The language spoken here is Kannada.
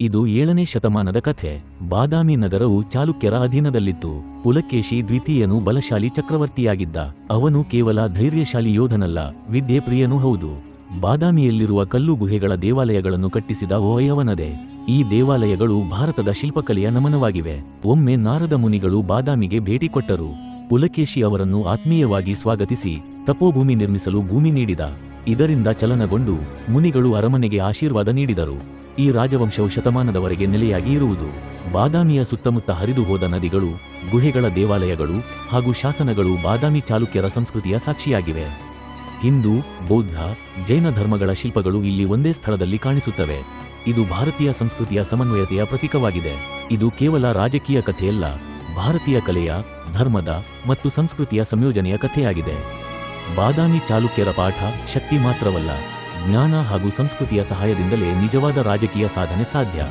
ಇದು ಏಳನೇ ಶತಮಾನದ ಕಥೆ. ಬಾದಾಮಿ ನಗರವು ಚಾಲುಕ್ಯರ ಅಧೀನದಲ್ಲಿತ್ತು. ಪುಲಕೇಶಿ ದ್ವಿತೀಯನು ಬಲಶಾಲಿ ಚಕ್ರವರ್ತಿಯಾಗಿದ್ದ. ಅವನು ಕೇವಲ ಧೈರ್ಯಶಾಲಿ ಯೋಧನಲ್ಲ ವಿದ್ಯೆ ಪ್ರಿಯನೂ ಹೌದು. ಬಾದಾಮಿಯಲ್ಲಿರುವ ಕಲ್ಲು ಗುಹೆಗಳ ದೇವಾಲಯಗಳನ್ನು ಕಟ್ಟಿಸಿದ ಓಯವನದೇ ಈ ದೇವಾಲಯಗಳು ಭಾರತದ ಶಿಲ್ಪಕಲೆಯ ನಮನವಾಗಿವೆ. ಒಮ್ಮೆ ನಾರದ ಮುನಿಗಳು ಬಾದಾಮಿಗೆ ಭೇಟಿ ಕೊಟ್ಟರು. ಪುಲಕೇಶಿ ಅವರನ್ನು ಆತ್ಮೀಯವಾಗಿ ಸ್ವಾಗತಿಸಿ, ತಪೋಭೂಮಿ ನಿರ್ಮಿಸಲು ಭೂಮಿ ನೀಡಿದ. ಇದರಿಂದ ಚಲನಗೊಂಡು ಮುನಿಗಳು ಅರಮನೆಗೆ ಆಶೀರ್ವಾದ ನೀಡಿದರು. ಈ ರಾಜವಂಶವು ಶತಮಾನದವರೆಗೆ ನೆಲೆಯಾಗಿ ಇರುವುದು. ಬಾದಾಮಿಯ ಸುತ್ತಮುತ್ತ ಹರಿದು ಹೋದ ನದಿಗಳು, ಗುಹೆಗಳ ದೇವಾಲಯಗಳು ಹಾಗೂ ಶಾಸನಗಳು ಬಾದಾಮಿ ಚಾಲುಕ್ಯರ ಸಂಸ್ಕೃತಿಯ ಸಾಕ್ಷಿಯಾಗಿವೆ. ಹಿಂದೂ, ಬೌದ್ಧ, ಜೈನ ಧರ್ಮಗಳ ಶಿಲ್ಪಗಳು ಇಲ್ಲಿ ಒಂದೇ ಸ್ಥಳದಲ್ಲಿ ಕಾಣಿಸುತ್ತವೆ. ಇದು ಭಾರತೀಯ ಸಂಸ್ಕೃತಿಯ ಸಮನ್ವಯತೆಯ ಪ್ರತೀಕವಾಗಿದೆ. ಇದು ಕೇವಲ ರಾಜಕೀಯ ಕಥೆಯಲ್ಲ, ಭಾರತೀಯ ಕಲೆಯ, ಧರ್ಮದ ಮತ್ತು ಸಂಸ್ಕೃತಿಯ ಸಂಯೋಜನೆಯ ಕಥೆಯಾಗಿದೆ. ಬಾದಾಮಿ ಚಾಲುಕ್ಯರ ಪಾಠ ಶಕ್ತಿ ಮಾತ್ರವಲ್ಲ ಜ್ಞಾನ ಹಾಗೂ ಸಂಸ್ಕೃತಿಯ ಸಹಾಯದಿಂದಲೇ ನಿಜವಾದ ರಾಜಕೀಯ ಸಾಧನೆ ಸಾಧ್ಯ.